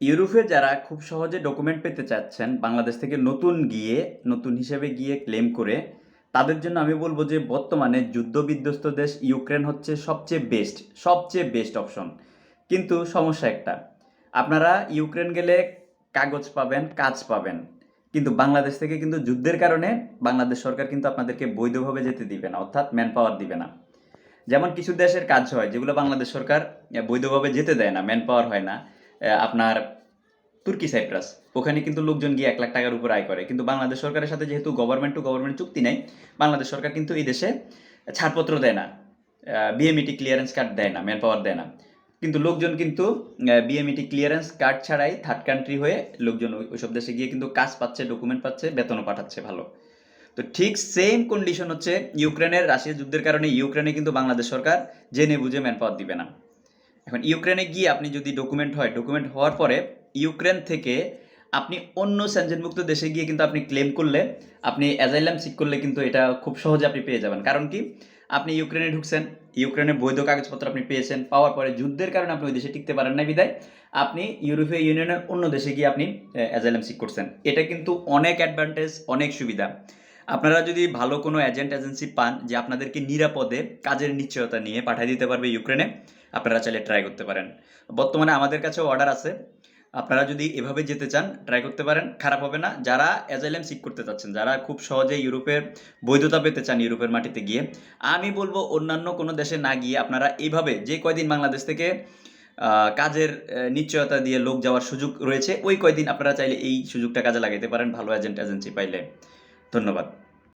ইউরোপে যারা খুব সহজে ডকুমেন্ট পেতে চাচ্ছেন, বাংলাদেশ থেকে নতুন গিয়ে, নতুন হিসেবে গিয়ে ক্লেম করে, তাদের জন্য আমি বলব যে বর্তমানে যুদ্ধবিধ্বস্ত দেশ ইউক্রেন হচ্ছে সবচেয়ে বেস্ট সবচেয়ে বেস্ট অপশন কিন্তু সমস্যা একটা, আপনারা ইউক্রেন গেলে কাগজ পাবেন, কাজ পাবেন, কিন্তু বাংলাদেশ থেকে কিন্তু যুদ্ধের কারণে বাংলাদেশ সরকার কিন্তু আপনাদেরকে বৈধভাবে যেতে দিবে না, অর্থাৎ ম্যান পাওয়ার দিবে না। যেমন কিছু দেশের কাজ হয়, যেগুলো বাংলাদেশ সরকার বৈধভাবে যেতে দেয় না ম্যান পাওয়ার হয় না আপনার তুর্কি সাইপ্রাস, ওখানে কিন্তু লোকজন গিয়ে এক লাখ টাকার উপর আয় করে। কিন্তু বাংলাদেশ সরকারের সাথে যেহেতু গভর্নমেন্ট টু গভর্নমেন্ট চুক্তি নেই, বাংলাদেশ সরকার কিন্তু এই দেশে ছাড়পত্র দেয় না বিএমইটি ক্লিয়ারেন্স কার্ড দেয় না ম্যান পাওয়ার দেয় না। কিন্তু লোকজন কিন্তু বিএমইটি ক্লিয়ারেন্স কার্ড ছাড়াই থার্ড কান্ট্রি হয়ে লোকজন ওই- ওইসব দেশে গিয়ে কিন্তু কাজ পাচ্ছে ডকুমেন্ট পাচ্ছে, বেতনও পাঠাচ্ছে ভালো। তো ঠিক সেম কন্ডিশন হচ্ছে ইউক্রেনের রাশিয়া যুদ্ধের কারণে ইউক্রেনে কিন্তু বাংলাদেশ সরকার জেনে বুঝে ম্যান পাওয়ার দিবে না। এখন ইউক্রেনে গিয়ে আপনি যদি ডকুমেন্ট হয় ডকুমেন্ট হওয়ার পরে ইউক্রেন থেকে আপনি অন্য স্যানজেনভুক্ত দেশে গিয়ে কিন্তু আপনি ক্লেম করলে, আপনি অ্যাজাইলাম সিক করলে কিন্তু এটা খুব সহজে আপনি পেয়ে যাবেন। কারণ কি? আপনি ইউক্রেনে ঢুকছেন ইউক্রেনের বৈধ কাগজপত্র আপনি পেয়েছেন, পাওয়ার পরে যুদ্ধের কারণে আপনি ওই দেশে টিকতে পারেন না বিদায়। আপনি ইউরোপীয় ইউনিয়নের অন্য দেশে গিয়ে আপনি অ্যাজাইলাম সিক করছেন। এটা কিন্তু অনেক অ্যাডভান্টেজ অনেক সুবিধা। আপনারা যদি ভালো কোনো এজেন্ট এজেন্সি পান যে আপনাদেরকে নিরাপদে কাজের নিশ্চয়তা নিয়ে পাঠিয়ে দিতে পারবে ইউক্রেনে, আপনারা চাইলে ট্রাই করতে পারেন। বর্তমানে আমাদের কাছেও অর্ডার আছে। আপনারা যদি এভাবে যেতে চান ট্রাই করতে পারেন। খারাপ হবে না। যারা অ্যাজাইলাম সিক করতে চাচ্ছেন, যারা খুব সহজে ইউরোপের বৈধতা পেতে চান ইউরোপের মাটিতে গিয়ে, আমি বলব অন্যান্য কোনো দেশে না গিয়ে আপনারা এইভাবে যে কয়দিন বাংলাদেশ থেকে কাজের নিশ্চয়তা দিয়ে লোক যাওয়ার সুযোগ রয়েছে, ওই কয়দিন আপনারা চাইলে এই সুযোগটা কাজে লাগাইতে পারেন ভালো এজেন্ট এজেন্সি পাইলে। ধন্যবাদ।